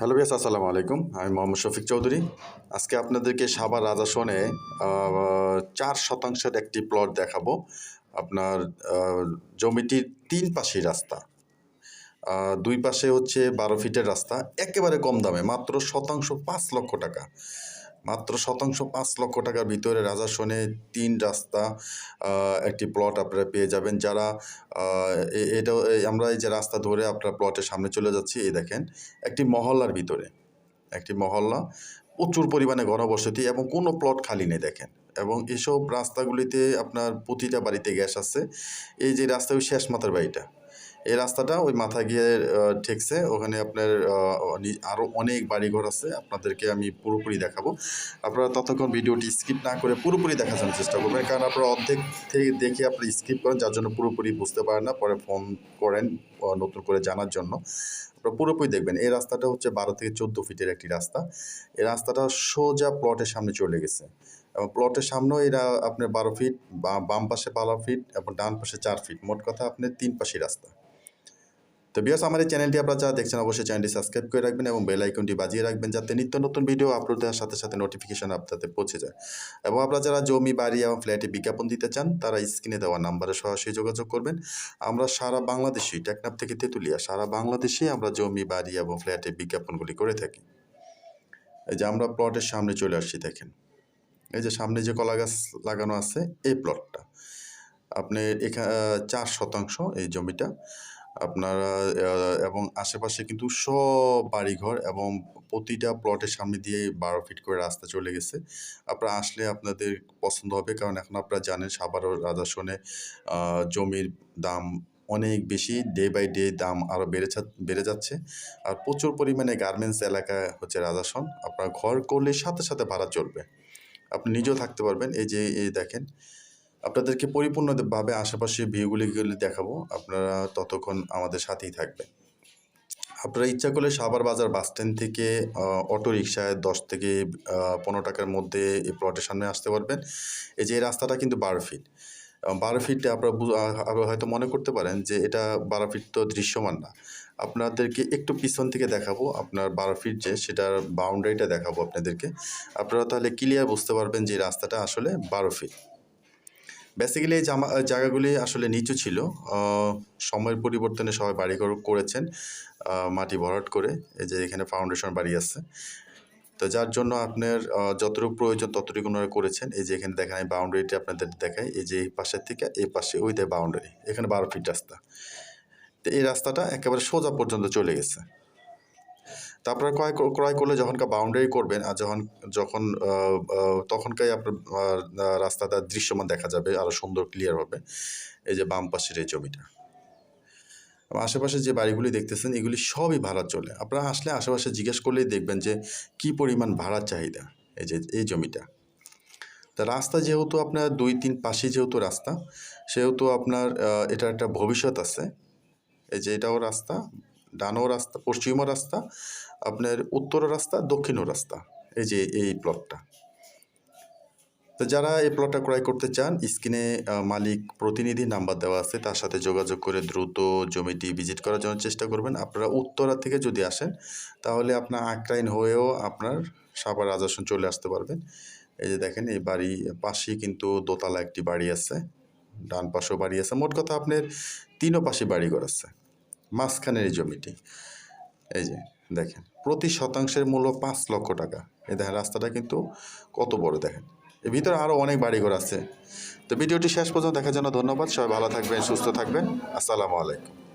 Hello বিয়াস আসসালামু আলাইকুম। আমি মোহাম্মদ শফিক চৌধুরী। আজকে আপনাদেরকে সাবার শোনে চার শতাংশের একটি প্লট দেখাবো। আপনার জমিটির তিন পাশে রাস্তা। দুই পাশে হচ্ছে বারো ফিটের রাস্তা, একেবারে কম দামে, মাত্র শতাংশ পাঁচ লক্ষ টাকা। মাত্র শতাংশ পাঁচ লক্ষ টাকার ভিতরে রাজা রাজাসনে তিন রাস্তা একটি প্লট আপনারা পেয়ে যাবেন। যারা এটা আমরা এই যে রাস্তা ধরে আপনার প্লটের সামনে চলে যাচ্ছি, এই দেখেন, একটি মহল্লার ভিতরে, একটি মহল্লা, প্রচুর পরিমাণে ঘনবসতি এবং কোনো প্লট খালি নেই, দেখেন। এবং এসব রাস্তাগুলিতে আপনার প্রতিটা বাড়িতে গ্যাস আছে। এই যে রাস্তা ওই শেষ মাথার বাড়িটা এই রাস্তাটা ওই মাথা গিয়ে ঠেকছে। ওখানে আপনার আরও অনেক বাড়িঘর আছে। আপনাদেরকে আমি পুরোপুরি দেখাবো। আপনারা ততক্ষণ ভিডিওটি স্কিপ না করে পুরোপুরি দেখার জন্য চেষ্টা করবেন। কারণ আপনারা অর্ধেক থেকে দেখে আপনি স্কিপ করেন, যার জন্য পুরোপুরি বুঝতে পারেন না। পরে ফোন করেন নতুন করে জানার জন্য। আপনারা পুরোপুরি দেখবেন। এই রাস্তাটা হচ্ছে বারো থেকে চোদ্দ ফিটের একটি রাস্তা। এই রাস্তাটা সোজা প্লটের সামনে চলে গেছে। এবং প্লটের সামনেও এরা আপনার বারো ফিট বাম পাশে বারো ফিট এবং ডান পাশে চার ফিট। মোট কথা আপনার তিন পাশে রাস্তা। তো বিয়াস আমার এই চ্যানেলটি আপনারা যারা দেখছেন, অবশ্যই চ্যানেলটি সাবস্ক্রাইব করে রাখবেন এবং বেল আইকনটি বাজিয়ে রাখবেন যাতে নিত্য নতুন ভিডিও আপলোড দেওয়ার সাথে সাথে নোটিফিকেশন আপনাদের পৌঁছে যায়। এবং আপনারা যারা জমি, বাড়ি এবং ফ্ল্যাটে বিজ্ঞাপন দিতে চান, তারা স্ক্রিনে দেওয়া নাম্বারে সরাসরি যোগাযোগ করবেন। আমরা সারা বাংলাদেশেই টেকনাফ থেকে তেঁতুলিয়া, সারা বাংলাদেশেই আমরা জমি, বাড়ি এবং ফ্ল্যাটে বিজ্ঞাপনগুলি করে থাকি। এই যে আমরা প্লটের সামনে চলে আসছি, দেখেন। এই যে সামনে যে কলা গাছ লাগানো আছে, এই প্লটটা আপনি এখানে চার শতাংশ এই জমিটা আপনারা এবং আশেপাশে কিন্তু সব বাড়িঘর এবং প্রতিটা প্লটের সামনে দিয়ে বারো ফিট করে রাস্তা চলে গেছে। আপনারা আসলে আপনাদের পছন্দ হবে, কারণ এখন আপনারা জানেন সাভার ও রাজাসনে জমির দাম অনেক বেশি ডে বাই ডে দাম আরও বেড়ে বেড়ে যাচ্ছে। আর প্রচুর পরিমাণে গার্মেন্টস এলাকা হচ্ছে রাজাসন আপনার ঘর করলে সাথে সাথে ভাড়া চলবে। আপনি নিজেও থাকতে পারবেন। এই যে, এই দেখেন আপনাদেরকে পরিপূর্ণভাবে আশেপাশে ভিউগুলি দেখাবো। আপনারা ততক্ষণ আমাদের সাথেই থাকবেন। আপনারা ইচ্ছা করলে সাভার বাজার বাস স্ট্যান্ড থেকে অটো রিক্সায় দশ থেকে পনেরো টাকার মধ্যে এই প্লটের সামনে আসতে পারবেন। এই যে এই রাস্তাটা কিন্তু বারো ফিট। বারো ফিট আপনারা হয়তো মনে করতে পারেন যে এটা বারো ফিট তো দৃশ্যমান না। আপনাদেরকে একটু পিছন থেকে দেখাবো আপনার বারো ফিট যে, সেটার বাউন্ডারিটা দেখাবো আপনাদেরকে। আপনারা তাহলে ক্লিয়ার বুঝতে পারবেন যে রাস্তাটা আসলে বারো ফিট। বেসিক্যালি এই জামা জায়গাগুলি আসলে নিচু ছিল। সময়ের পরিবর্তনে সবাই বাড়িঘর করেছেন মাটি ভরাট করে। এই যে এখানে ফাউন্ডেশন বাড়ি আছে। তো যার জন্য আপনার যতটুকু প্রয়োজন ততটুকু ওনারা করেছেন। এই যে এখানে দেখেন এই বাউন্ডারিটি আপনাদের দেখায় এই যে এই পাশের থেকে এই পাশে, ওই দেয় বাউন্ডারি এখানে বারো ফিট রাস্তা। তো এই রাস্তাটা একেবারে সোজা পর্যন্ত চলে গেছে। তারপরে ক্রয় ক্রয় করলে যখনকার বাউন্ডারি করবেন আর যখন যখন তখনকাই আপনার রাস্তাটা দৃশ্যমান দেখা যাবে আরও সুন্দর ক্লিয়ার হবে। এই যে বাম পাশের এই জমিটা। আশেপাশে যে বাড়িগুলি দেখতেছেন, এগুলি সবই ভাড়া চলে আপনারা আসলে আশেপাশে জিজ্ঞেস করলেই দেখবেন যে, কি পরিমাণ ভাড়ার চাহিদা এই যে, এই জমিটা? তা রাস্তা যেহেতু আপনার দুই তিন পাশে যেহেতু রাস্তা, সেহেতু আপনার এটা একটা ভবিষ্যৎ আছে। এই যে এটাও রাস্তা ডানও রাস্তা, পশ্চিমও রাস্তা, আপনার উত্তরও রাস্তা, দক্ষিণও রাস্তা, এই যে এই প্লটটা তো যারা এই প্লটটা ক্রয় করতে চান স্ক্রিনে মালিক প্রতিনিধি নাম্বার দেওয়া আছে, তার সাথে যোগাযোগ করে দ্রুত জমিটি ভিজিট করার জন্য চেষ্টা করবেন। আপনারা উত্তরা থেকে যদি আসেন, তাহলে আপনার আক্রাইন হয়েও আপনার সাভার রাজাসন চলে আসতে পারবেন। এই যে দেখেন, এই বাড়ি পাশেই কিন্তু দোতলা একটি বাড়ি আছে, ডান পাশেও বাড়ি আছে। মোট কথা আপনার তিনও পাশে বাড়িঘর আছে। মাঝখানের এই জমিটি। এই যে, দেখেন, প্রতি শতাংশের মূল্য পাঁচ লক্ষ টাকা। এই দেখেন, রাস্তাটা কিন্তু কত বড়, দেখেন। এর ভিতরে আরও অনেক বাড়িঘর আছে। তো ভিডিওটি শেষ পর্যন্ত দেখার জন্য ধন্যবাদ। সবাই ভালো থাকবেন, সুস্থ থাকবেন। আসসালামু আলাইকুম।